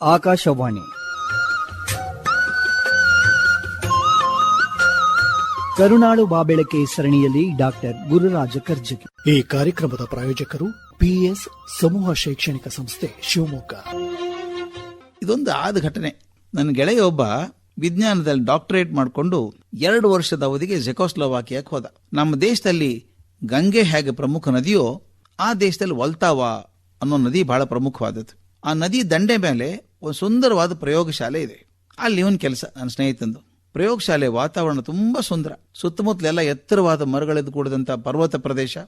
ಆಕಾಶವಾಣಿ. ಕರುನಾಳು ಬಾಬೆಳಕೆ ಸರಣಿಯಲ್ಲಿ ಡಾಕ್ಟರ್ ಗುರುರಾಜ ಕರ್ಜಗಿ. ಈ ಕಾರ್ಯಕ್ರಮದ ಪ್ರಾಯೋಜಕರು ಪಿಎಸ್ ಸಮೂಹ ಶೈಕ್ಷಣಿಕ ಸಂಸ್ಥೆ ಶಿವಮೊಗ್ಗ. ಇದೊಂದು ಆದ ಘಟನೆ. ನನ್ನ ಗೆಳೆಯ ಒಬ್ಬ ವಿಜ್ಞಾನದಲ್ಲಿ ಡಾಕ್ಟರೇಟ್ ಮಾಡಿಕೊಂಡು ಎರಡು ವರ್ಷದ ಅವಧಿಗೆ ಜೆಕೋಸ್ಲೋವಾಕಿಯಾಕ್ ಹೋದ. ನಮ್ಮ ದೇಶದಲ್ಲಿ ಗಂಗೆ ಹೇಗೆ ಪ್ರಮುಖ ನದಿಯೋ ಆ ದೇಶದಲ್ಲಿ ವಲ್ತಾವಾ ಅನ್ನೋ ನದಿ ಬಹಳ ಪ್ರಮುಖವಾದದ್ದು. ಆ ನದಿ ದಂಡೆ ಮೇಲೆ ಒಂದು ಸುಂದರವಾದ ಪ್ರಯೋಗಶಾಲೆ ಇದೆ. ಅಲ್ಲಿ ಇವನ್ ಕೆಲಸ, ನನ್ನ ಸ್ನೇಹಿತಂದು. ಪ್ರಯೋಗಶಾಲೆ ವಾತಾವರಣ ತುಂಬ ಸುಂದರ. ಸುತ್ತಮುತ್ತಲೆಲ್ಲ ಎತ್ತರವಾದ ಮರಗಳೆದ್ದು ಕೂಡಿದಂಥ ಪರ್ವತ ಪ್ರದೇಶ.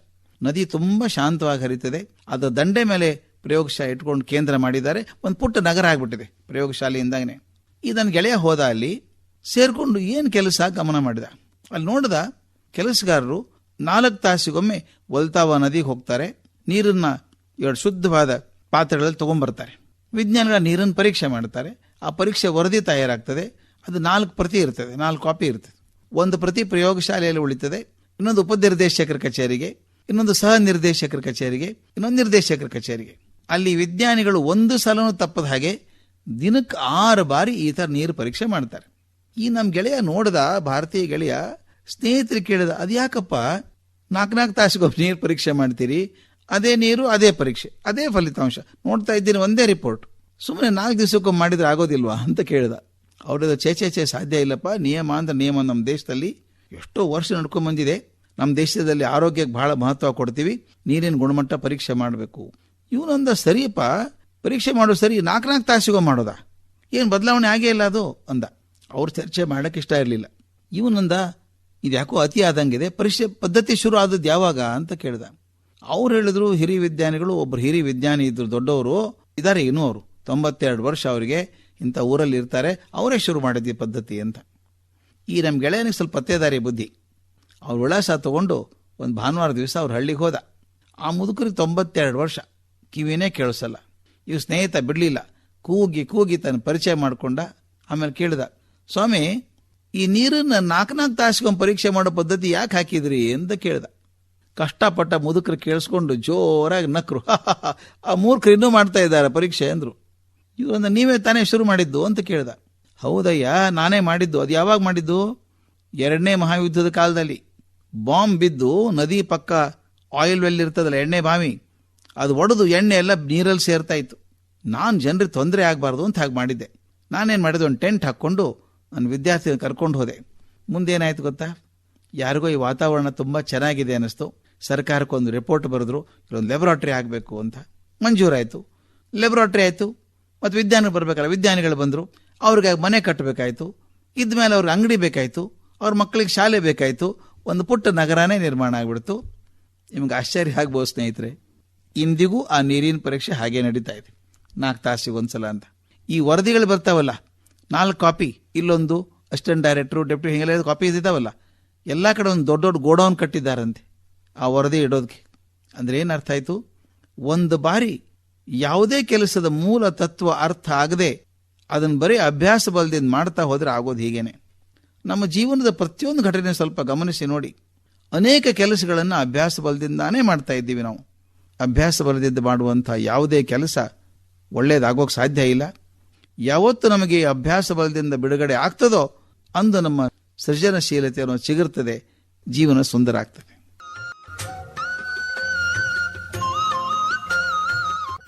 ನದಿ ತುಂಬ ಶಾಂತವಾಗಿ ಹರಿತದೆ ಅದರ ದಂಡೆ ಮೇಲೆ ಪ್ರಯೋಗಶಾಲೆ ಇಟ್ಕೊಂಡು ಕೇಂದ್ರ ಮಾಡಿದ್ದಾರೆ. ಒಂದು ಪುಟ್ಟ ನಗರ ಆಗಿಬಿಟ್ಟಿದೆ ಪ್ರಯೋಗಶಾಲೆಯಿಂದಾಗನೆ. ಈ ನನ್ನ ಗೆಳೆಯ ಹೋದ ಅಲ್ಲಿ ಸೇರಿಕೊಂಡು ಏನು ಕೆಲಸ ಗಮನ ಮಾಡಿದ? ಅಲ್ಲಿ ನೋಡಿದ ಕೆಲಸಗಾರರು ನಾಲ್ಕು ತಾಸಿಗೊಮ್ಮೆ ಒಲ್ತಾವ ನದಿಗೆ ಹೋಗ್ತಾರೆ. ನೀರನ್ನು ಎರಡು ಶುದ್ಧವಾದ ಪಾತ್ರೆಗಳಲ್ಲಿ ತಗೊಂಡ್ಬರ್ತಾರೆ. ವಿಜ್ಞಾನಿಗಳ ನೀರನ್ನು ಪರೀಕ್ಷೆ ಮಾಡ್ತಾರೆ ಆ ಪರೀಕ್ಷೆ ವರದಿ ತಯಾರಾಗ್ತದೆ. ಅದು ನಾಲ್ಕು ಪ್ರತಿ ಇರ್ತದೆ. ನಾಲ್ಕು ಕಾಪಿ ಇರ್ತದೆ. ಒಂದು ಪ್ರತಿ ಪ್ರಯೋಗಶಾಲೆಯಲ್ಲಿ ಉಳಿತದೆ. ಇನ್ನೊಂದು ಉಪನಿರ್ದೇಶಕರ ಕಚೇರಿಗೆ, ಇನ್ನೊಂದು ಸಹ ನಿರ್ದೇಶಕರ ಕಚೇರಿಗೆ, ಇನ್ನೊಂದು ನಿರ್ದೇಶಕರ ಕಚೇರಿಗೆ. ಅಲ್ಲಿ ವಿಜ್ಞಾನಿಗಳು ಒಂದು ಸಲನೂ ತಪ್ಪದ ಹಾಗೆ ದಿನಕ್ಕೆ ಆರು ಬಾರಿ ಈ ಥರ ನೀರು ಪರೀಕ್ಷೆ ಮಾಡ್ತಾರೆ. ಈ ನಮ್ಮ ಗೆಳೆಯ ನೋಡ್ದ, ಭಾರತೀಯ ಗೆಳೆಯ, ಸ್ನೇಹಿತರು ಕೇಳಿದ ಅದು ಯಾಕಪ್ಪ ನಾಲ್ಕು ನಾಲ್ಕು ತಾಸಿಗೊಬ್ಬ ನೀರು ಪರೀಕ್ಷೆ ಮಾಡ್ತೀರಿ? ಅದೇ ನೀರು, ಅದೇ ಪರೀಕ್ಷೆ, ಅದೇ ಫಲಿತಾಂಶ. ನೋಡ್ತಾ ಇದ್ದೀನಿ, ಒಂದೇ ರಿಪೋರ್ಟ್ ಸುಮ್ಮನೆ ನಾಲ್ಕು ದಿವಸಕ್ಕೊಮ್ಮೆ ಮಾಡಿದ್ರೆ ಆಗೋದಿಲ್ವಾ ಅಂತ ಕೇಳಿದ. ಅವ್ರದ್ದು ಚೇಚೆ ಚೇ ಸಾಧ್ಯ ಇಲ್ಲಪ್ಪ. ನಿಯಮ ಅಂದ್ರೆ ನಿಯಮ ನಮ್ಮ ದೇಶದಲ್ಲಿ ಎಷ್ಟೋ ವರ್ಷ ನಡ್ಕೊಂಡ್ಬಂದಿದೆ ನಮ್ಮ ದೇಶದಲ್ಲಿ ಆರೋಗ್ಯಕ್ಕೆ ಬಹಳ ಮಹತ್ವ ಕೊಡ್ತೀವಿ. ನೀರಿನ ಗುಣಮಟ್ಟ ಪರೀಕ್ಷೆ ಮಾಡಬೇಕು. ಇವನಂದ ಸರಿಯಪ್ಪ, ಪರೀಕ್ಷೆ ಮಾಡೋ ಸರಿ ನಾಲ್ಕು ನಾಲ್ಕು ತಾಸಿಗೋ ಮಾಡೋದಾ? ಏನು ಬದಲಾವಣೆ ಆಗೇ ಇಲ್ಲ ಅದು? ಅಂದ. ಅವ್ರು ಚರ್ಚೆ ಮಾಡೋಕೆ ಇಷ್ಟ ಇರಲಿಲ್ಲ. ಇವನಂದ ಇದು ಯಾಕೋ ಅತಿ ಆದಂಗಿದೆ ಪರೀಕ್ಷೆ ಪದ್ಧತಿ ಶುರು ಆದದ್ದು ಯಾವಾಗ? ಅಂತ ಕೇಳ್ದ. ಅವ್ರು ಹೇಳಿದ್ರು ಹಿರಿಯ ವಿಜ್ಞಾನಿಗಳು, ಒಬ್ರು ಹಿರಿಯ ವಿಜ್ಞಾನಿ ಇದ್ರು ದೊಡ್ಡವರು, ಇದಾರೆ ಇನ್ನೂ ಅವರು. ತೊಂಬತ್ತೆರಡು ವರ್ಷ ಅವರಿಗೆ ಇಂಥ ಊರಲ್ಲಿ ಇರ್ತಾರೆ. ಅವರೇ ಶುರು ಮಾಡಿದ್ದು ಈ ಪದ್ಧತಿ ಅಂತ. ಈ ನಮ್ಮ ಗೆಳೆಯನಿಗೆ ಸ್ವಲ್ಪ ಪತ್ತೇದಾರಿ ಬುದ್ಧಿ. ಅವ್ರ ವಿಳಾಸ ತಗೊಂಡು ಒಂದು ಭಾನುವಾರ ದಿವಸ ಅವ್ರ ಹಳ್ಳಿಗೆ ಹೋದ. ಆ ಮುದುಕರಿಗೆ ತೊಂಬತ್ತೆರಡು ವರ್ಷ. ಕಿವಿನೇ ಕೇಳಿಸಲ್ಲ. ಇವ್ ಸ್ನೇಹಿತ ಬಿಡಲಿಲ್ಲ. ಕೂಗಿ ಕೂಗಿ ತನ್ನ ಪರಿಚಯ ಮಾಡಿಕೊಂಡ, ಆಮೇಲೆ ಕೇಳಿದ, ಸ್ವಾಮಿ, ಈ ನೀರನ್ನು ನಾಲ್ಕು ನಾಲ್ಕು ತಾಸಿಗೊಂದು ಪರೀಕ್ಷೆ ಮಾಡೋ ಪದ್ಧತಿ ಯಾಕೆ ಹಾಕಿದ್ರಿ? ಅಂತ ಕೇಳ್ದ. ಕಷ್ಟಪಟ್ಟ ಮುದುಕರು ಕೇಳಿಸ್ಕೊಂಡು ಜೋರಾಗಿ ನಕ್ರು. ಆ ಮೂರ್ಖರು ಇನ್ನೂ ಮಾಡ್ತಾ ಇದ್ದಾರೆ ಪರೀಕ್ಷೆ ಅಂದರು. ಇವನ್ನ ನೀವೇ ತಾನೇ ಶುರು ಮಾಡಿದ್ದು ಅಂತ ಕೇಳ್ದ. ಹೌದಯ್ಯ, ನಾನೇ ಮಾಡಿದ್ದು. ಅದು ಯಾವಾಗ ಮಾಡಿದ್ದು? ಎರಡನೇ ಮಹಾಯುದ್ಧದ ಕಾಲದಲ್ಲಿ. ಬಾಂಬ್ ಬಿದ್ದು ನದಿ ಪಕ್ಕ ಆಯಿಲ್ ವೆಲ್ ಇರ್ತದಲ್ಲ, ಎಣ್ಣೆ ಬಾವಿ. ಅದು ಒಡೆದು ಎಣ್ಣೆ ಎಲ್ಲ ನೀರಲ್ಲಿ ಸೇರ್ತಾ ಇತ್ತು. ನಾನು ಜನರಿಗೆ ತೊಂದರೆ ಆಗಬಾರ್ದು ಅಂತ ಹಾಗೆ ಮಾಡಿದ್ದೆ. ನಾನೇನು ಮಾಡಿದೆ ಒಂದು ಟೆಂಟ್ ಹಾಕ್ಕೊಂಡು ನನ್ನ ವಿದ್ಯಾರ್ಥಿನ ಕರ್ಕೊಂಡು ಹೋದೆ. ಮುಂದೇನಾಯ್ತು ಗೊತ್ತಾ? ಯಾರಿಗೋ ಈ ವಾತಾವರಣ ತುಂಬ ಚೆನ್ನಾಗಿದೆ ಅನ್ನಿಸ್ತು. ಸರ್ಕಾರಕ್ಕೊಂದು ರಿಪೋರ್ಟ್ ಬರೆದ್ರು, ಇಲ್ಲೊಂದು ಲೆಬ್ರಾಟ್ರಿ ಆಗಬೇಕು ಅಂತ ಮಂಜೂರಾಯಿತು. ಲೆಬೊರಾಟ್ರಿ ಆಯಿತು, ಮತ್ತು ವಿಜ್ಞಾನಿಗಳು ಬರಬೇಕಲ್ಲ, ವಿಜ್ಞಾನಿಗಳು ಬಂದರು ಅವ್ರಿಗೆ ಮನೆ ಕಟ್ಟಬೇಕಾಯ್ತು ಇದ್ಮೇಲೆ ಅವ್ರಿಗೆ ಅಂಗಡಿ ಬೇಕಾಯಿತು, ಅವ್ರ ಮಕ್ಕಳಿಗೆ ಶಾಲೆ ಬೇಕಾಯಿತು, ಒಂದು ಪುಟ್ಟ ನಗರನೇ ನಿರ್ಮಾಣ ಆಗಿಬಿಡ್ತು. ನಿಮ್ಗೆ ಆಶ್ಚರ್ಯ ಆಗ್ಬೋದು ಸ್ನೇಹಿತರೆ, ಇಂದಿಗೂ ಆ ನೀರಿನ ಪರೀಕ್ಷೆ ಹಾಗೆ ನಡೀತಾ ಇದೆ. ನಾಲ್ಕು ತಾಸಿಗೆ ಒಂದ್ಸಲ ಅಂತ. ಈ ವರದಿಗಳು ಬರ್ತಾವಲ್ಲ, ನಾಲ್ಕು ಕಾಪಿ ಇಲ್ಲೊಂದು ಅಸಿಸ್ಟೆಂಟ್ ಡೈರೆಕ್ಟ್ರು ಡೆಪ್ಯೂಟಿ ಹಿಂಗೆಲ್ಲ ಕಾಪಿ ಇದ್ದಾವಲ್ಲ ಎಲ್ಲ ಕಡೆ ಒಂದು ದೊಡ್ಡ ದೊಡ್ಡ ಗೋಡೌನ್ ಕಟ್ಟಿದ್ದಾರಂತೆ. ಆ ವರದಿ ಇಡೋದಕ್ಕೆ ಅಂದ್ರೆ ಏನು ಅರ್ಥ ಆಯ್ತು? ಒಂದು ಬಾರಿ ಯಾವುದೇ ಕೆಲಸದ ಮೂಲ ತತ್ವ ಅರ್ಥ ಆಗದೆ ಅದನ್ನು ಬರೀ ಅಭ್ಯಾಸ ಬಲದಿಂದ ಮಾಡ್ತಾ ಹೋದರೆ ಆಗೋದು ಹೀಗೇನೆ. ನಮ್ಮ ಜೀವನದ ಪ್ರತಿಯೊಂದು ಘಟನೆ ಸ್ವಲ್ಪ ಗಮನಿಸಿ ನೋಡಿ. ಅನೇಕ ಕೆಲಸಗಳನ್ನು ಅಭ್ಯಾಸ ಬಲದಿಂದಾನೇ ಮಾಡ್ತಾ ಇದ್ದೀವಿ ನಾವು. ಅಭ್ಯಾಸ ಬಲದಿಂದ ಮಾಡುವಂಥ ಯಾವುದೇ ಕೆಲಸ ಒಳ್ಳೆಯದಾಗೋಕ್ಕೆ ಸಾಧ್ಯ ಇಲ್ಲ. ಯಾವತ್ತು ನಮಗೆ ಅಭ್ಯಾಸ ಬಲದಿಂದ ಬಿಡುಗಡೆ ಆಗ್ತದೋ ಅಂದು ನಮ್ಮ ಸೃಜನಶೀಲತೆ ಅನ್ನೋ ಚಿಗುರ್ತದೆ ಜೀವನ ಸುಂದರ ಆಗ್ತದೆ